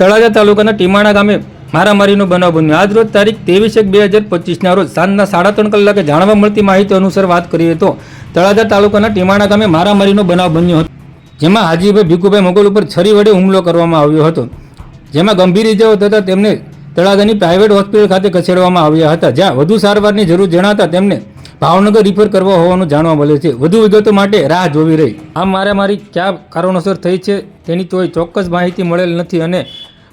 તળાજા તાલુકાના ટીમાણા ગામે મારામારીનો બનાવ બન્યો. આજ રોજ તારીખ ત્રેવીસ એક બે હજાર પચીસના રોજ સાંજના સાડા ત્રણ કલાકે જાણવા મળતી માહિતી અનુસાર વાત કરીએ તો તળાજા તાલુકાના ટીમાણા ગામે મારામારીનો બનાવ બન્યો હતો, જેમાં હાજીભાઈ ભીખુભાઈ મોગલ ઉપર છરી વડે હુમલો કરવામાં આવ્યો હતો. જેમાં ગંભીર ઇજાઓ થતાં તેમને તળાજાની પ્રાઇવેટ હોસ્પિટલ ખાતે ખસેડવામાં આવ્યા હતા, જ્યાં વધુ સારવારની જરૂર જણાતા તેમને ભાવનગર રિફર કરવા હોવાનું જાણવા મળે છે. વધુ વિગતો માટે રાહ જોવી રહી. આ મારામારી કયા કારણોસર થઈ છે તેની કોઈ ચોક્કસ માહિતી મળેલ નથી અને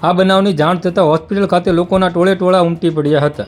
આ બનાવની જાણ થતાં હોસ્પિટલ ખાતે લોકોના ટોળે ટોળા ઉમટી પડ્યા હતા.